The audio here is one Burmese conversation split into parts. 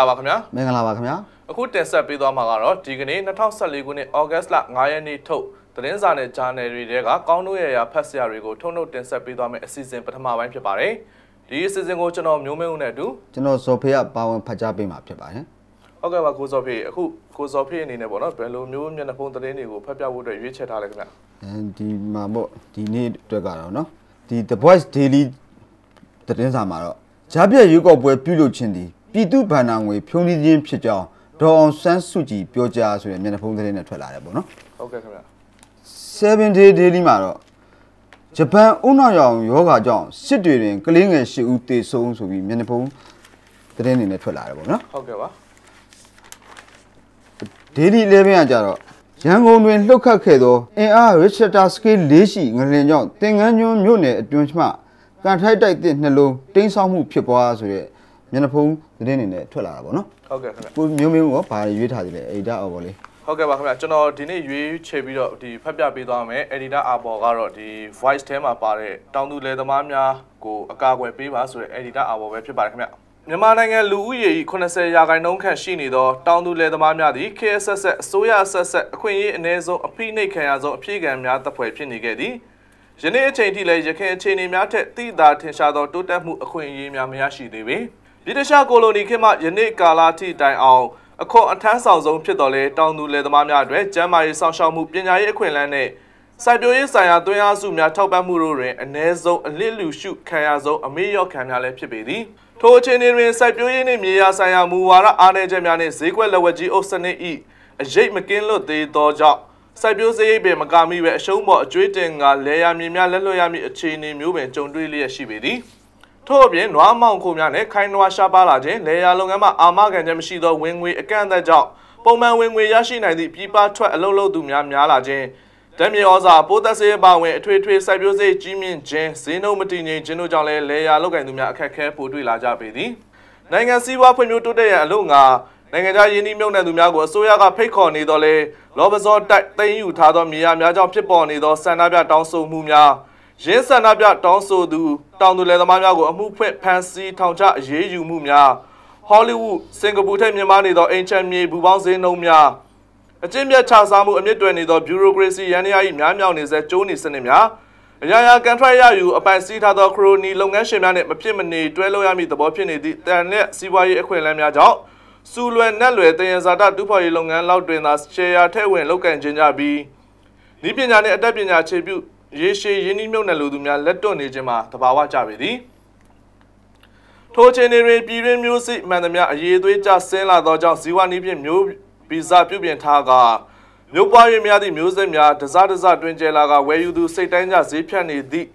လာပါခင်ဗျာမင်္ဂလာပါခင်ဗျာအခုတင်ဆက်ပေးသွားမှာကတော့ဒီကနေ့2014ခုနှစ်ဩဂတ်လ9ရက်နေ့ထုတ်သတင်းစာနဲ့ဂျာနယ်တွေထဲကကောင်းတို့ရဲ့ရာဖတ်စရာတွေကိုထုံထုတ်တင်ဆက်ပေးသွားမယ့်အစီအစဉ်ပထမပိုင်းဖြစ်ပါတယ်ဒီအစီအစဉ်ကိုကျွန်တော်မျိုးမင်းဦးနဲ့အတူကျွန်တော်ဇော်ဖေကပါဝင်ဖတ်ကြားပေးမှာဖြစ်ပါတယ်ဟုတ်ကဲ့ပါကိုဇော်ဖေအခုကိုဇော်ဖေအနေနဲ့ပေါ့နော်ဘယ်လိုမျိုးမျက်နှာဖုံးသတင်းတွေကိုဖတ်ပြဖို့အတွက်ရွေးချယ်ထားလဲခင်ဗျအဲဒီမှာပေါ့ဒီနေ့အတွက်ကတော့နော်ဒီ The Voice Daily သတင်းစာမှာတော့ဂျာပြည့်ရွေးကောက်ပွဲပြုလုပ်ခြင်းသည် ပြည်သူ့ဗန္နာငွေဖြုံးစည်းခြင်းဖြစ်ကြောင်းဒေါ်အောင်ဆန်းစုကြည်ပြောကြားဆိုတဲ့မျက်နှာဖုံးသတင်းနဲ့ထွက်လာတယ်ပေါ့နော်ဟုတ်ကဲ့ခင်ဗျာ7 day daily မှာတော့ဂျပန်ဥနောက်ရောင်ယောဂါကြောင့်စစ်တွေတွင်ကလေးငယ်၈ဦးသေဆုံးဆိုပြီးမျက်နှာဖုံးသတင်းတွေနဲ့ထွက်လာတယ်ပေါ့နော်ဟုတ်ကဲ့ပါ daily 11ကကြတော့ရန်ကုန်တွင်လှုပ်ခတ်ခဲ့သောအင်အား Richter scale ၄ရှိငလင်ကြောင့်တင်ငန်းညွန်းမြို့နယ်အတွင်းမှကန်ထိုက်တိုက်တဲ့နှလုံးတင်းဆောက်မှုဖြစ်ပွားဆိုတဲ့ မျက်နှာဖုံးသတင်းတွေနဲ့ထွက်လာတာပေါ့နော်ဟုတ်ကဲ့ခင်ဗျာကိုမျိုးမျိုးကဘာရွေးထားသေးလဲအေဒါအော်ဗောလေဟုတ်ကဲ့ပါခင်ဗျာကျွန်တော်ဒီနေ့ရွေးချယ်ပြီးတော့ဒီဖတ်ပြပေးသွားမယ် editor အပေါ်ကတော့ဒီ voice ထဲမှာပါတဲ့တောင်သူလယ်သမားများကိုအကာအကွယ်ပေးပါဆိုတဲ့ editor အပေါ်ပဲဖြစ်ပါတယ်ခင်ဗျာမြန်မာနိုင်ငံလူဦးရေ၏80ရာခိုင်နှုန်းခန့်ရှိနေသောတောင်သူလယ်သမားများသည် KSS အစိုးရဆက်ဆက်အခွင့်အရေးအ ਨੇ ဆုံးအဖိနှိတ်ခံရဆုံးအပြေခံများတပ်ဖွဲ့ဖြစ်နေခဲ့သည်ယနေ့အချိန်ထိလည်းရခိုင်အခြေအနေများထက်တိသာထင်ရှားသောတိုးတက်မှုအခွင့်အရေးများမရရှိသေးပေ ပြည်တခြားကိုလိုနီခေတ်မှယနေ့ကာလထိတိုင်အောင်အခွန်အထမ်းဆောင်ဆုံးဖြစ်တော်လဲတောင်သူလယ်သမားများအတွက်ကျန်းမာရေးစောင့်ရှောက်မှုပညာရေးအခွင့်အလမ်းနဲ့စိုက်ပျိုးရေးဆိုင်ရာသွင်းအားစုများထောက်ပံ့မှုတို့တွင်အ ਨੇ ဆုံးအလစ်လူရှုခံရဆုံးအမေရော့ခံများလည်းဖြစ်ပေသည်ထိုအခြေအနေတွင်စိုက်ပျိုးရေးနှင့်မြေယာဆိုင်ရာမူဝါဒအားနည်းချက်များနှင့်ဈေးကွက်လက်ဝက်ကြီးအုပ်စနစ်၏အရေးမကင်းလွတ်သေးသောကြောင့်စိုက်ပျိုးစရိတ်ပင်မကမိပဲအရှုံးပေါ်အကျွေးတင်ကလဲရမြေများလက်လွတ်ရမည့်အခြေအနေမျိုးပင်ကြုံတွေ့လျက်ရှိပေသည် ထို့အပြင်နွားမောင်ခိုများနဲ့ခိုင်းနွားရှားပါလာခြင်းလေယာလုပ်ငန်းမှာအာမခံချက်မရှိသောဝင်ငွေအကန့်အသတ်ကြောင့်ပုံမှန်ဝင်ငွေရရှိနိုင်သည့်ပြည်ပထွက်အလုပ်လုပ်သူများများလာခြင်းတမ်းမြေဩဇာပိုးသက်စေးပါဝင်အထွေထွေစိုက်ပျိုးစေးကြီးမြင့်ခြင်းဈေးနှုန်းမတည်ငြိမ်ခြင်းတို့ကြောင့်လည်းလေယာလုပ်ကိုင်သူများအခက်အခဲပိုတွေ့လာကြပေသည်နိုင်ငံစည်းဝါးဖွံ့ဖြိုးတိုးတက်ရန်အလို့ငါနိုင်ငံခြားယင်းနှိမ့်မြုပ်နှံသူများကိုအစိုးရကဖိတ်ခေါ်နေတော့လေလောဘဇောတိုက်သိမ်းယူထားသောမြေယာများကြောင့်ဖြစ်ပေါ်နေသောဆန္ဒပြတောင်းဆိုမှုများ ရင်းဆန္ဒပြတောင်းဆိုသူတောင်သူလယ်သမားများကိုအမှုဖွင့်ဖမ်းဆီးထောင်ချအရေးယူမှုများဟောလိဝုဒ်စင်ကာပူထက်မြန်မာနေသောအင်ချန်မြေဘူပေါင်းစင်းနှုံးများအကျင့်မြတ်ချစားမှုအမြင့်တွယ်နေသောဘျူရိုကရေစီရန်ရာ၏များမြောင်နေစေကျိုးနေစနစ်များအရာရာကန်ထရိုက်ရယူအပိုင်စီးထားသောခရိုနီလုပ်ငန်းရှင်များနှင့်မဖြစ်မနေတွဲလို့ရမည့်သဘောဖြစ်နေသည့်တန်နဲ့စီးပွားရေးအခွင့်အလမ်းများကြောင့်စူလွယ်နက်လွယ်တယံဇာတတူဖော်ရေးလုပ်ငန်းလောက်တွင်သာရှယ်ယာထည့်ဝင်လုပ်ကင်ခြင်းကြပြီးဤပညာနှင့်အတတ်ပညာခြေပြု ရေရှည်ရင်းနှီးမြှုပ်နှံလူသူများလက်တွန့်နေခြင်းမှာတဘာဝကြပေသည်ထိုအချိန်တွင်ပြည်တွင်းမျိုးစိမှန်သမျှအရေးသွေးကြဆင်းလာသောကြောင့်ဇီဝနည်းဖြင့်မျိုးဗီဇပြုပြင်ထားကမျိုးပွား၍များသည့်မျိုးစိများတစားတစားတွင်ကျဲလာကဝယ်ယူသူစိတ်တိုင်းကြဈေးဖြတ်နေသည့်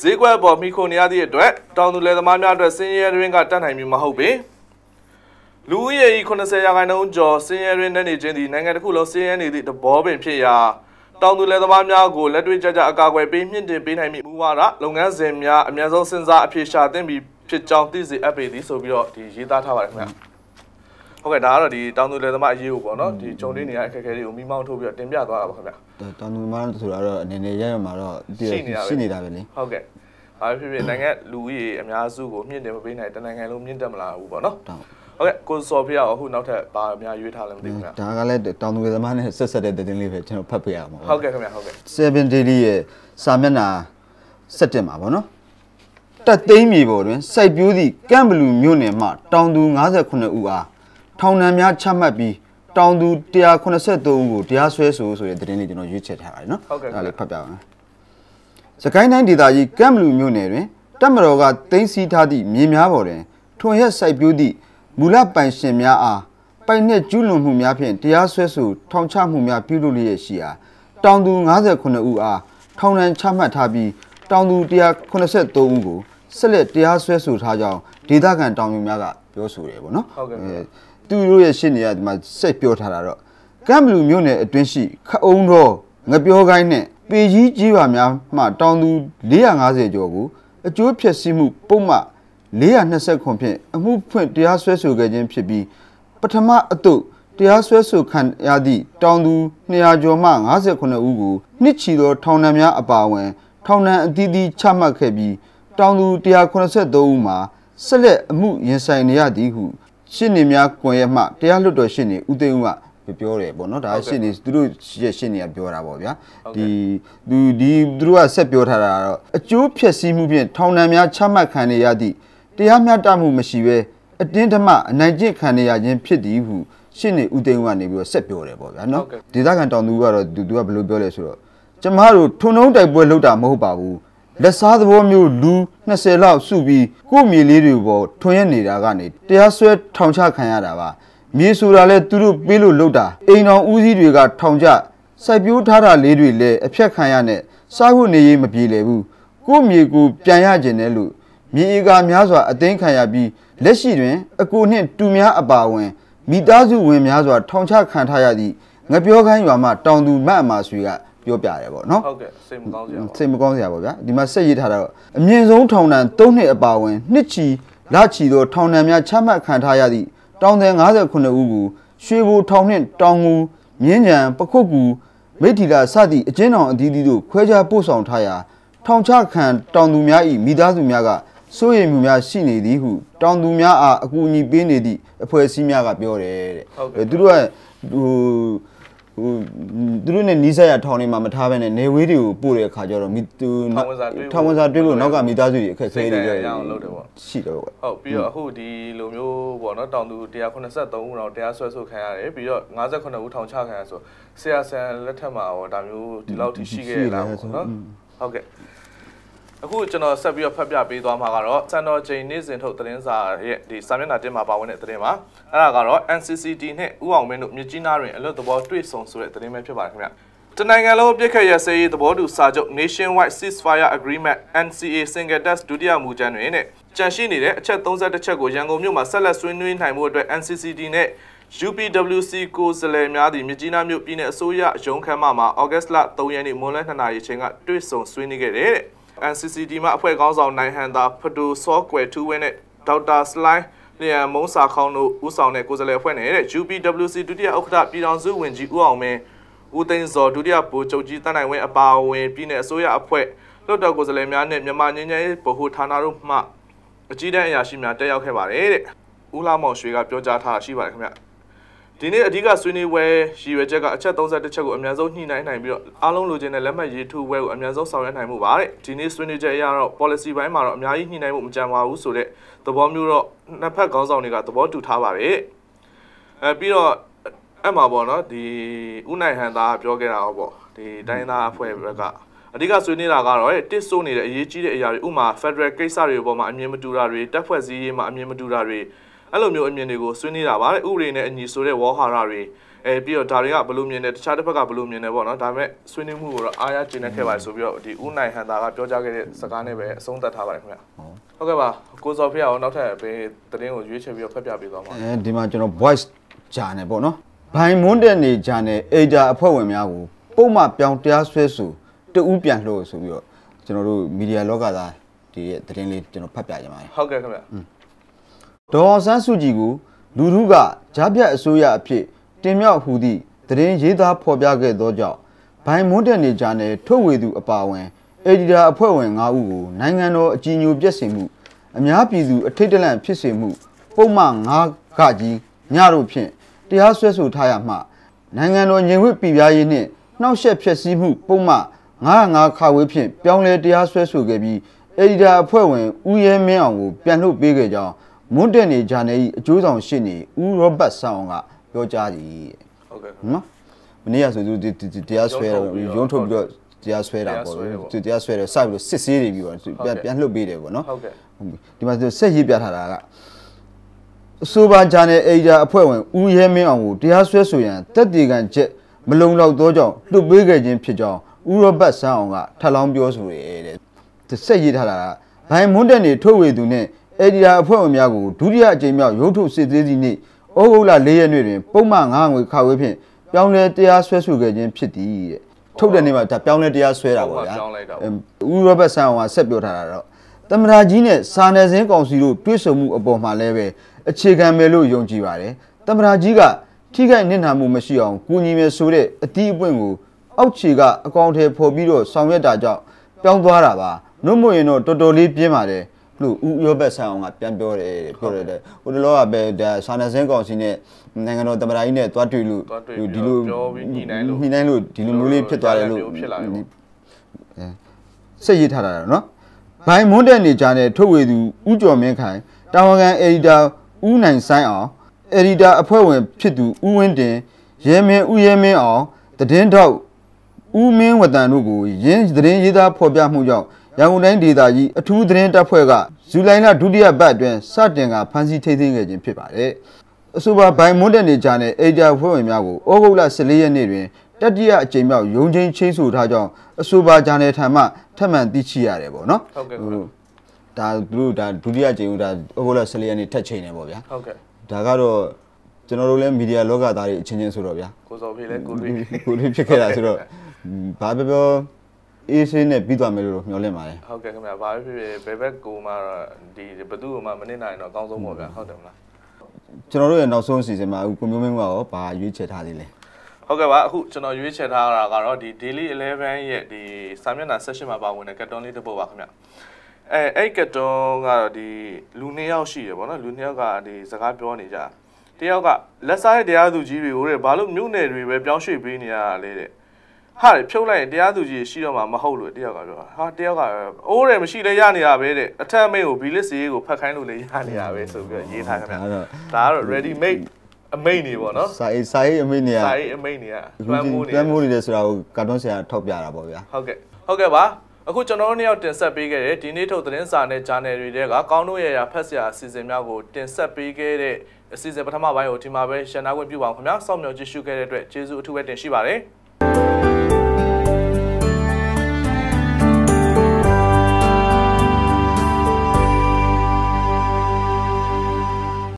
ဈေးကွက်ပေါ်မိခိုနေရသည့်အတွက်တောင်သူလယ်သမားများအတွက်စင်းရဲတွင်ကတတ်နိုင်မည်မဟုတ်ပေလူဦးရေ၏80ရာခိုင်နှုန်းကျော်စင်းရဲရင်းနေခြင်းသည်နိုင်ငံတစ်ခုလုံးစင်းရဲနေသည့်တဘောပင်ဖြစ်ရာ တောင်သူလယ်သမားများကိုလက်တွေ့ကျကျအကာအကွယ်ပေးမြင့်တင်ပေးနိုင်မည့်မူဝါဒလုပ်ငန်းစဉ်များအများဆုံးစဉ်းစားအဖြေရှာသင့်ပြီးဖြစ်ကြောင်းသိစေအပ်ပေသည်ဆိုပြီးတော့ဒီရေးသားထားပါတယ်ခင်ဗျဟုတ်ကဲ့ဒါကတော့ဒီတောင်သူလယ်သမားအရေးကိုပေါ့နော်ဒီဂျုံလေးနေရအခက်အခဲတွေကိုမိမောင်းထိုးပြီးတော့တင်ပြသွားတာပါခင်ဗျတောင်သူမန်းဆိုတာတော့အနေနဲ့ရရမှာတော့တည်ရှိနေတာပဲရှိနေတာပဲလေဟုတ်ကဲ့ဘာဖြစ်ဖြစ်နိုင်ငံလူဦးရေအများစုကိုမြင့်တင်မပေးနိုင်တနိုင်ငံလုံးမြင့်တက်မလာဘူးပေါ့နော်တောင် ဟုတ်ကဲ့ကိုစော်ဖေးအောင်အခုနောက်ထပ်ဘာအများရွေးထားလဲမသိဘူးခင်ဗျဒါကလည်းတောင်သူသမားနဲ့ဆက်ဆက်တဲ့သတင်းလေးပဲကျွန်တော်ဖတ်ပေးရမှာဟုပေါ့တ်ကဲ့ခင်ဗျဟုတ်ကဲ့7 daily ရဲ့စာမျက်နှာ7မှာပေါ့နော်တက်သိမ်းမြေပေါ်တွင်စိုက်ပျိုးသည့်ကမ်ဘလူမြို့နယ်မှတောင်သူ58ဦးအားထောင်ဒဏ်များချမှတ်ပြီးတောင်သူ183ဦးကိုတရားစွဲဆိုဆိုတဲ့သတင်းလေးကျွန်တော်ရွေးချယ်ထားပါတယ်နော်ဟုတ်ကဲ့ဒါလေးဖတ်ပြပါမယ်စကိုင်းတိုင်းဒေသကြီးကမ်ဘလူမြို့နယ်တွင်တပ်မတော်ကသိမ်းဆည်းထားသည့်မြေများပေါ်တွင်ထွန်ရက်စိုက်ပျိုးသည့် မူလပိုင်ရှင်များအားပိုင်နှင့်ကျူးလွန်မှုများဖြင့်တရားစွဲဆိုထောင်ချမှုများပြုလုပ်လျက်ရှိရာတောင်သူ58ဦးအားထောင်ဒဏ်ချမှတ်ထားပြီးတောင်သူ183ဦးကိုဆက်လက်တရားစွဲဆိုထားကြောင်းဒေသခံတောင်သူများကပြောဆိုတယ်ပေါ့နော်ဟုတ်ကဲ့အဲသူတို့ရဲ့ရှင်းနေရဒီမှာစိတ်ပြောထားတာတော့ကမ်ဘလူမြို့နယ်အတွင်းရှိခအုံတော်ငပြောကိုင်းနဲ့ပေကြီးကြီးပါများမှတောင်သူ450ကျော်ကိုအကျိုးဖျက်ဆီးမှုပုံမှန် 420ခွန်ဖြင့်အမှုဖွင့်တရားစွဲဆိုခဲ့ခြင်းဖြစ်ပြီးပထမအတုပ်တရားစွဲဆိုခံရသည့်တောင်သူ200ကျော်မှ58ဦးကိုနှစ်ချီသောထောင်ဒဏ်များအပါအဝင် ထောင်ဒဏ်အသီးသီးချမှတ်ခဲ့ပြီးတောင်သူ183ဦးမှာဆက်လက်အမှုရင်ဆိုင်နေရသည်ဟုရှင်းနေများကွန်ရက်မှတရားလွတ်တော်ရှင်းနေဦးသိန်းဦးကပြောတယ်ပေါ့နော်ဒါရှင်းနေသူတို့ရဲ့ရှင်းနေကပြောတာပေါ့ဗျာဒီသူဒီသူတို့ကဆက်ပြောထားတာကတော့အကျိုးဖြစ်စည်းမှုဖြင့်ထောင်ဒဏ်များချမှတ်ခံရသည့် တရားမျှတမှုမရှိဘဲအတင်းဓမ္မအနိုင်ကျင့်ခံရခြင်းဖြစ်သည်ဟုရှင်းနေဦးသိန်းဦးကနေပြီးတော့ဆက်ပြောတယ်ပေါ့ဗျာနော်ဒေသခံတောင်သူကတော့သူကဘယ်လိုပြောလဲဆိုတော့ကျမတို့ထုံထုံတိုက်ပွဲလုပ်တာမဟုတ်ပါဘူးလက်စားသဘောမျိုးလူ20လောက်စုပြီးကို့မြေလေးတွေပေါ်ထွန်ရက်နေတာကနေတရားစွဲထောင်ချခံရတာပါမြေဆိုတာလဲသူတို့ပေးလို့လုပ်တာအိမ်တော်ဦးစီးတွေကထောင်ချစိုက်ပျိုးထားတာလေးတွေလည်းအဖြတ်ခံရနဲ့စားဖို့နေရေးမပြေလည်ဘူးကို့မြေကိုပြန်ရကျင်တယ်လို့ မြေဧကများစွာအသိမ်းခံရပြီးလက်ရှိတွင် အကိုနှင့်တူများအပါဝင်မိသားစုဝင်များစွာထောင်ချခံထားရသည့်ငပြောခိုင်းရွာမှတောင်သူမတ်အမာဆွေကပြောပြတယ်ပေါ့နော်ဟုတ်ကဲ့စိတ်မကောင်းစရာပါစိတ်မကောင်းစရာပေါ့ဗျာဒီမှာဆက်ရေးထားတာတော့အမြင့်ဆုံးထောင်ဒဏ်၃နှစ်အပါအဝင်နှစ်ချီလချီသောထောင်ဒဏ်များချမှတ်ခံထားရသည့်တောင်သည်58ဦးကိုရွှေဘိုထောင်နှင့်တောင်ငူမြင်းကြံပခုတ်ကူမိထီလာစသည့်အကျဉ်းတော်အသီးသီးတို့ခွဲခြားပို့ဆောင်ထားရာထောင်ချခံတောင်သူများ၏မိသားစုများက စိုးရိမ်မှုများရှိနေသည်ဟုတောင်သူများအားအကူအညီပေးနေသည့်အဖွဲ့အစည်းများကပြောတယ်တဲ့ဟုတ်ကဲ့သူတို့ကဟိုဟိုသူတို့နဲ့နီးစပ်ရထောင်နေမှာမထားဘဲနဲ့နေဝေးတွေကိုပို့တဲ့အခါကျတော့မိသူထောင်ဝင်စာတွေ့ဖို့ထောင်ဝင်စာတွေ့လို့နောက်ကမိသားစုတွေအခက်အခဲတွေစိတ်ဓာတ်ရအောင်လုပ်တယ်ပေါ့ရှိတယ်ပေါ့ဟုတ်ပြီးတော့အခုဒီလိုမျိုးပေါ့နော်တောင်သူ183ဦးတော့တရားစွဲဆိုခံရတယ်ပြီးတော့58ဦးထောင်ချခံရဆိုဆရာဆန်လက်ထက်မှာရောဒါမျိုးဒီလောက်ထိရှိခဲ့ရလားပေါ့နော်ဟုတ်ကဲ့ အခုကျွန်တော်ဆက်ပြီးတော့ဖတ်ပြပေးသွားမှာကတော့စံတော်ချိန်နေ့စဉ်ထုတ်သတင်းစာရဲ့ဒီစာမျက်နှာတင်မှာပါဝင်တဲ့သတင်းပါအဲ့ဒါကတော့ NCCT နဲ့ဥအောင်မင်းတို့မြကြီးနားတွင်အလွတ်သဘောတွေ့ဆုံဆိုတဲ့သတင်းပဲဖြစ်ပါတယ်ခင်ဗျတနိုင်ငံလုံးပြစ်ခတ်ရစရေးသဘောတူစာချုပ် Nationwide Ceasefire Agreement NCA Single Test ဒုတိယမူကြမ်းတွင်နဲ့ကြန့်ရှိနေတဲ့အချက်31ချက်ကိုရန်ကုန်မြို့မှာဆက်လက်ဆွေးနွေးနိုင်မှုအတွက် NCCT နဲ့ UPWC ကိုယ်စားလှယ်များသည့်မြကြီးနားမြို့ပြည်내အစိုးရရုံးခန်းမမှာဩဂတ်စ်လ3ရက်နေ့မွန်းလယ်2နာရီချိန်ကတွေ့ဆုံဆွေးနွေးခဲ့တဲ့ NCCT မှအဖွဲ့ခေါင်းဆောင်နိုင်ဟန်သာဖဒိုစောကွယ်ထူးဝင်းနဲ့ဒေါက်တာစလိုင်းလျံမုံစာခေါင်းတို့ဦးဆောင်တဲ့ကိုယ်စားလှယ်အဖွဲ့နဲ့တဲ့ UPWC ဒုတိယဥက္ကဋ္ဌပြည်ထောင်စုဝန်ကြီးဦးအောင်မင်းဦးသိန်းစောဒုတိယဗိုလ်ချုပ်ကြီးတန်းနိုင်ဝင်းအပါအဝင်ပြည်내အစိုးရအဖွဲ့လွှတ်တော်ကိုယ်စားလှယ်များနဲ့မြန်မာငြိမ်းချမ်းရေးဗဟိုဌာနတို့မှအကြီးတန်းအရာရှိများတက်ရောက်ခဲ့ပါတယ်တဲ့ဦးလာမောင်ရွှေကပြောကြားထားတာရှိပါတယ်ခင်ဗျ ဒီနေ့အဓိကဆွေးနွေးပွဲရည်ရွယ်ချက်ကအချက်31ချက်ကိုအများဆုံးညှိနှိုင်းနိုင်ပြီးတော့အားလုံးလိုချင်တဲ့လက်မှတ်ရေးထိုးပွဲကိုအများဆုံးဆောင်ရွက်နိုင်မှုပါတဲ့ဒီနေ့ဆွေးနွေးချက်အရတော့ policy ဘိုင်းမှာတော့အများကြီးညှိနှိုင်းမှုမကြံပါဘူးဆိုတဲ့သဘောမျိုးတော့နှစ်ဖက်ခေါင်းဆောင်တွေကသဘောတူထားပါတယ်အဲပြီးတော့အဲ့မှာပေါ့နော်ဒီဥနိုင်ဟန်သားပြောခဲ့တာဟောပေါ့ဒီတိုင်းသားအဖွဲ့ဘက်ကအဓိကဆွေးနွေးတာကတော့တစ်ဆိုးနေတဲ့အရေးကြီးတဲ့အရာတွေဥမာ Federal ကိစ္စတွေပေါ်မှာအမြင်မတူတာတွေတက်ဖွဲ့စည်းရေးမှာအမြင်မတူတာတွေ အဲ့လိုမျိုးအမြင်တွေကိုဆွေးနွေးတာပါတဲ့ဥပဒေနဲ့အညီဆိုတဲ့ဝေါ်ဟာရတွေအဲပြီးတော့ဒါတွေကဘယ်လိုမြင်တယ်တခြားတစ်ဖက်ကဘယ်လိုမြင်တယ်ပေါ့နော်ဒါပေမဲ့ဆွေးနွေးမှုကိုတော့အားရကျင်းနေခဲ့ပါတယ်ဆိုပြီးတော့ဒီဥနိုင်ဟန်တာကပြောကြားခဲ့တဲ့စကားနဲ့ပဲအဆုံးသတ်ထားပါတယ်ခင်ဗျဟုတ်ကဲ့ပါကိုစောဖေအောင်နောက်ထပ်ပဲသတင်းကိုရွေးချယ်ပြီးတော့ဖတ်ပြပေးသွားပါအဲဒီမှာကျွန်တော် voice ဂျာနယ်ပေါ့နော်ဘိုင်မွန်းတဲ့နေဂျာနယ်အေဂျာအဖွဲ့ဝင်များကိုပုံမှန်ပြောင်းတရားစွဲဆိုတူဦးပြန်လို့ဆိုပြီးတော့ကျွန်တော်တို့မီဒီယာလောကသားဒီရဲ့သတင်းလေးကျွန်တော်ဖတ်ပြကြပါမယ်ဟုတ်ကဲ့ခင်ဗျ ဒေါ်အောင်ဆန်းစုကြည်ကိုလူထုကကြားပြတ်အစိုးရအဖြစ်တင်မြှောက်ဟူသည့်သတင်းရေးသားဖော်ပြခဲ့သောကြောင့်ဘိုင်မွန်းတဲ့နေဂျာနယ်ထုတ်ဝေသူအပါအဝင်အေဒီတာအဖွဲ့ဝင်၅ဦးကိုနိုင်ငံတော်အကြီးအကျယ်ပြည့်စုံမှုအများပြည်သူအထိတ်တလန့်ဖြစ်စေမှုပုံမှန်၅ကကြီးညတို့ဖြင့်တရားစွဲဆိုထားရမှနိုင်ငံတော်ညီဝတ်ပြည်ပြားရေးနှင့်နှောက်ယှက်ဖျက်ဆီးမှုပုံမှန်905ခါဝေးဖြင့်ပြောင်းလဲတရားစွဲဆိုခဲ့ပြီးအေဒီတာအဖွဲ့ဝင်ဦးရဲမင်းအောင်ကိုပြန်လွှတ်ပေးခဲ့ကြောင်း မွန်းတက်နေဂျာနယ်ဤအကျိုးဆောင်ရှင်းနေဦးရောဘတ်ဆောင်းကပြောကြားသည်ဟုတ်ကဲ့နော်မနေ့ကဆိုသူဒီဒီတရားဆွဲတော့ရုံးထုတ်ပြီးတော့တရားဆွဲတာပေါ့တရားဆွဲတယ်ပေါ့သူတရားဆွဲတယ်စပြီးတော့စစ်ဆေးနေပြီးတော့သူပြန်ပြန်လှုပ်ပေးတယ်ပေါ့နော်ဟုတ်ကဲ့ဟုတ်ပြီဒီမှာသူဆက်ရေးပြထားတာကအဆိုပါဂျာနယ်အေဂျာအဖွဲ့ဝင်ဦးရဲမင်းအောင်ကိုတရားစွဲဆိုရန်တက်တီကန်ချက်မလုံလောက်သောကြောင့်လွတ်ပေးခဲ့ခြင်းဖြစ်ကြောင်းဦးရောဘတ်ဆန်းအောင်ကထပ်လောင်းပြောဆိုတယ်တဲ့သူဆက်ရေးထားတာကဘိုင်မွန်းတက်နေထုတ်ဝေသူနဲ့ အေဒီယာအဖွဲ့ဝင်များကိုဒုတိယအကြိမ်မြောက်ရုပ်ထုတ်စစ်သေးစီနေ့ဩဂုတ်လ၄ရက်နေ့တွင်ပုံမှန်9ငွေခါဝေးဖြင့်ပြောင်းလဲတရားစွဲဆိုခဲ့ခြင်းဖြစ်သည်တဲ့ထုတ်တဲ့နေ့မှာဒါပြောင်းလဲတရားစွဲတာပေါ့ဗျာပြောင်းလိုက်တာပေါ့အမ်ဦးရောဘတ်ဆန်အောင်ကဆက်ပြောထားတာတော့တမရာကြီးနဲ့စာနယ်ဇင်းကောင်စီတို့တွဲဆုံမှုအပေါ်မှာလည်းပဲအခြေခံပဲလို့ယုံကြည်ပါတယ်တမရာကြီးကထိခိုက်နစ်နာမှုမရှိအောင်ကူညီမယ်ဆိုတဲ့အတီးအပွင့်ကိုအောက်ခြေကအကောင့်ထဲပေါ်ပြီးတော့ဆောင်ရွက်တာကြောင့်ပြောင်းသွားတာပါနှုတ်မွေရင်တော့တော်တော်လေးပြင်းပါတယ် လို့ဦးရောဘက်ဆန်အောင်ကပြန်ပြောတယ်တဲ့ပြောတယ်တဲ့ဟိုတလောကပဲဒါစာနယ်ဇင်းကောင်စီနဲ့နိုင်ငံတော်သမ္မတကြီးနဲ့တွားတွေ့လို့တွားတွေ့ပြီးဒီလိုပြောပြီးညှိနှိုင်းလို့ညှိနှိုင်းလို့ဒီလိုမျိုးလေးဖြစ်သွားတယ်လို့ဖြစ်လာတယ်ပေါ့စိတ်ရထားတာနော်ဘိုင်မွန်းတဲ့နေကြတဲ့ထုတ်ဝေသူဦးကျော်မင်းခိုင်တာဝန်ခံအယ်ဒီတာဦးနိုင်ဆိုင်အောင်အယ်ဒီတာအဖွဲ့ဝင်ဖြစ်သူဦးဝင်းတင်ရဲမင်းဦးရဲမင်းအောင်တည်င်းတော့ဦးမင်းဝတန်တို့ကိုရင်းသတင်းရေးသားဖော်ပြမှုကြောင့် ရန်ကုန်တိုင်းဒေသကြီးအထူးသတင်းတပ်ဖွဲ့ကဇူလိုင်လဒုတိယပတ်အတွင်းစတင်ကဖမ်းဆီးထိန်းသိမ်းခဲ့ခြင်းဖြစ်ပါတယ်အဆိုပါဘိုင်မွန်းတဲ့နေကြတဲ့အယ်ဒီတာအဖွဲ့ဝင်များကိုဩဂုတ်လ14ရက်နေ့တွင်တတိယအကြိမ်မြောက်ရုံးချင်းချင်းဆိုထားကြောင်းအဆိုပါဂျာနယ်ထံမှထပ်မံသိရှိရတယ်ပေါ့နော်ဟုတ်ကဲ့ခင်ဗျဒါသူတို့ဒါဒုတိယကြိမ်ဦးဒါဩဂုတ်လ14ရက်နေ့ထပ်ချိန်နေပေါ့ဗျာဟုတ်ကဲ့ဒါကတော့ကျွန်တော်တို့လည်းမီဒီယာလောကသားတွေအချင်းချင်းဆိုတော့ဗျာကိုစောဖေးလဲကိုတွေကိုလေးဖြစ်ခဲ့တာဆိုတော့ဘာပြောပြော အေးဆေးနဲ့ပြီးသွားမယ်လို့မျှော်လင့်ပါတယ်ဟုတ်ကဲ့ခင်ဗျာဘာဖြစ်ဖြစ်ဘယ်ဘက်ကိုမှတော့ဒီဘသူ့ကိုမှမနစ်နိုင်တော့အကောင်းဆုံးပေါ့ဗျာဟုတ်တယ်မလားကျွန်တော်တို့ရဲ့နောက်ဆုံးအစီအစဉ်မှာအခုကိုမျိုးမင်းကရောဘာရွေးချယ်ထားသေးလဲဟုတ်ကဲ့ပါအခုကျွန်တော်ရွေးချယ်ထားတာကတော့ဒီ daily 11ရဲ့ဒီစာမျက်နှာ session မှာပါဝင်တဲ့ကတ်တွန်းလေးတစ်ပုဒ်ပါခင်ဗျအဲအဲ့ကတ်တွန်းကတော့ဒီလူနှစ်ယောက်ရှိတယ်ဗောနော်လူနှစ်ယောက်ကဒီစကားပြောနေကြတယောက်ကလက်စားတဲ့တရားသူကြီးတွေကိုတဲ့ဘာလို့မြို့နယ်တွေပဲပြောင်းရွှေ့ပေးနေရတာလဲတဲ့ ဟာဖြုတ်လိုက်ရင်တရားသူကြီးရှိတော့မှမဟုတ်လို့တယောက်ကပြောတာဟာတယောက်ကအိုးတယ်မရှိလဲရနေတာပဲတဲ့အထက်အမိန်ကိုဘီလစ်စီကိုဖတ်ခိုင်းလို့လည်းရနေတာပဲဆိုပြီးတော့ရေးထားခင်ဗျဒါကတော့ဒါကတော့ ready made အမိန်နေပေါ့နော်စာရေးစာရေးအမိနေရစာရေးအမိန်နေကအခုလွှမ်းဒီမိုးနေတမ်းမိုးနေတယ်ဆိုတာကိုကာတွန်းဆရာထောက်ပြတာပေါ့ဗျာဟုတ်ကဲ့ဟုတ်ကဲ့ပါအခုကျွန်တော်တို့နှစ်ယောက်တင်ဆက်ပေးခဲ့တဲ့ဒီနေ့ထုတ်သတင်းစာနဲ့ဂျာနယ်တွေတဲကကောင်းတို့ရရဖက်ဆရာအစီအစဉ်များကိုတင်ဆက်ပေးခဲ့တဲ့အစီအစဉ်ပထမပိုင်းကိုဒီမှာပဲရှင်းနာခွင့်ပြုပါအောင်ခင်ဗျာစောင့်မျှော်ကြည့်ရှုခဲ့တဲ့အတွက်ကျေးဇူးအထူးပဲတင်ရှိပါတယ်